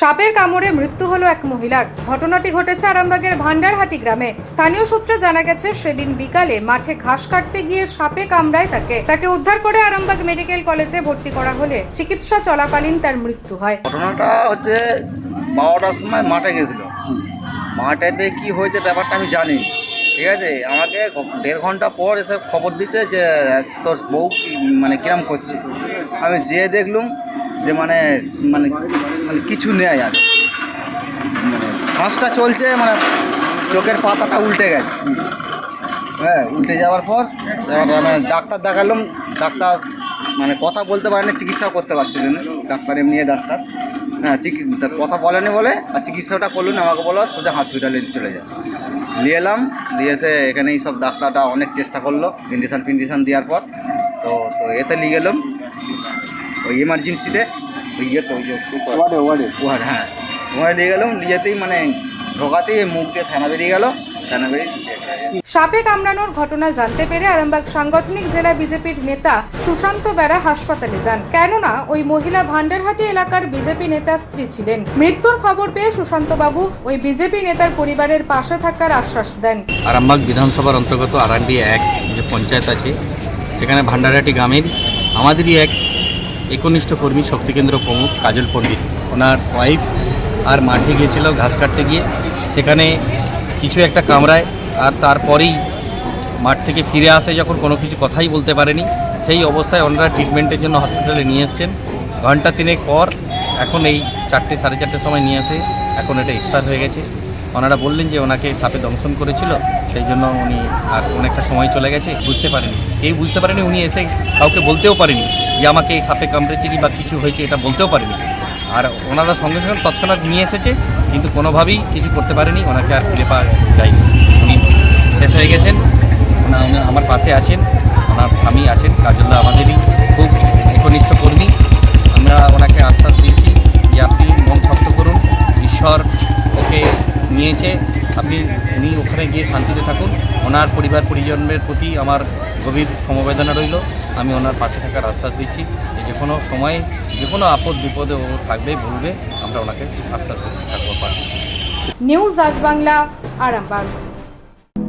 সাপের কামড়ে মৃত্যু হলো এক মহিলার। ঘটনাটি ঘটেছে আরামবাগের ভান্ডারহাটি গ্রামে। স্থানীয় সূত্রে জানা গেছে, সেদিন বিকালে মাঠে ঘাস কাটতে গিয়ে সাপে কামড়ায় তাকে। তাকে উদ্ধার করে আরামবাগ মেডিকেল কলেজে ভর্তি করা হলে চিকিৎসা চলাকালীন তার মৃত্যু হয়। ঘটনাটা হচ্ছে বারোটার সময় মাঠে গেছিল। মাঠেতে কি হয়েছে ব্যাপারটা আমি জানি ঠিক আছে? আমাকে দেড় ঘণ্টা পর এসে খবর দিচ্ছে যে, তোর বউ মানে কিরম করছে। আমি যেয়ে দেখলুম যে মানে মানে মানে কিছু নেই আর। মানে শ্বাসটা চলছে মানে চোখের পাতাটা উল্টে গেছে। হ্যাঁ উল্টে যাওয়ার পর এবার আমি ডাক্তার দেখালাম, ডাক্তার মানে কথা বলতে পারেনি চিকিৎসা করতে পারছিলেন ডাক্তার এমনি ডাক্তার। হ্যাঁ চিকিৎসা কথা বলেনি বলে, আর চিকিৎসাটা করলেন আমাকে বলো সোজা হসপিটালে চলে যায় নিয়ে এলাম, নিয়ে এসে এখানেই সব ডাক্তারটা অনেক চেষ্টা করল ইঞ্জেকশান ফিঞ্জেকশান দেওয়ার পর। তো তো এতে নিয়ে গেলাম, ওই এমার্জেন্সিতে ওই ইয়ে তো ওই ওয়ার্ডে ওয়ার্ডে ওয়ার্ড হ্যাঁ। ওয়ার্ডে নিয়ে গেলাম নিয়েতেই মানে ঢোকাতেই মুখ দিয়ে ফেনা বেরিয়ে গেল ফেনা বেরিয়ে সাপে কামড়ানোর ঘটনা জানতে পেরে আরামবাগ সাংগঠনিক জেলা বিজেপির নেতা সুশান্ত বেরা হাসপাতালে যান। কেননা ওই মহিলা ভান্ডারহাটি এলাকার বিজেপি নেতার স্ত্রী ছিলেন। মৃত্যুর খবর পেয়ে সুশান্ত বাবু ওই বিজেপি নেতার পরিবারের পাশে থাকার আশ্বাস দেন। আরামবাগ বিধানসভার অন্তর্গত আরামবি এক যে পঞ্চায়েত আছে সেখানে ভান্ডারহাটি গ্রামের আমাদেরই এক একনিষ্ঠ কর্মী শক্তিকেন্দ্র প্রমুখ কাজল পণ্ডিত। ওনার ওয়াইফ আর মাঠে গিয়েছিল, ঘাস কাটতে গিয়ে। সেখানে কিছু একটা কামড়ায় আর তারপরেই মাঠ থেকে ফিরে আসে যখন কোনো কিছু কথাই বলতে পারেনি। সেই অবস্থায় ওনারা ট্রিটমেন্টের জন্য হসপিটালে নিয়ে এসছেন। ঘণ্টা তিনেক পর এখন এই চারটে, সাড়ে চারটের সময় নিয়ে আসে এখন এটা এক্সপায়ার হয়ে গেছে। ওনারা বললেন যে ওনাকে সাপে দংশন করেছিল, সেই জন্য উনি আর অনেকটা সময় চলে গেছে, বুঝতে পারেনি। কেউ বুঝতে পারেনি, উনি এসে কাউকে বলতেও পারেনি। যে আমাকে এই সাপে কামড়েছে কি বা কিছু হয়েছে এটা বলতেও পারেনি। আর ওনারা সঙ্গে সঙ্গে তৎক্ষণাৎ নিয়ে এসেছে, কিন্তু কোনোভাবেই কিছু করতে পারেনি, ওনাকে আর ফিরে পাওয়া যায়নি। উনি শেষ হয়ে গেছেন ওনা আমার পাশে আছেন, ওনার স্বামী আছেন কাজলদা আমাদেরই খুব একনিষ্ঠ কর্মী। আমরা ওনাকে আশ্বাস গিয়ে শান্তিতে থাকুন। ওনার পরিবার পরিজনের প্রতি আমার গভীর সমবেদনা রইল। আমি ওনার পাশে থাকার আশ্বাস দিচ্ছি। যে যে কোনো সময়ে, যে কোনো আপদ বিপদে ও থাকবে বলবে আমরা ওনাকে আশ্বাস দিচ্ছি। থাকব পাশে। নিউজ আজ বাংলা, আরামবাগ।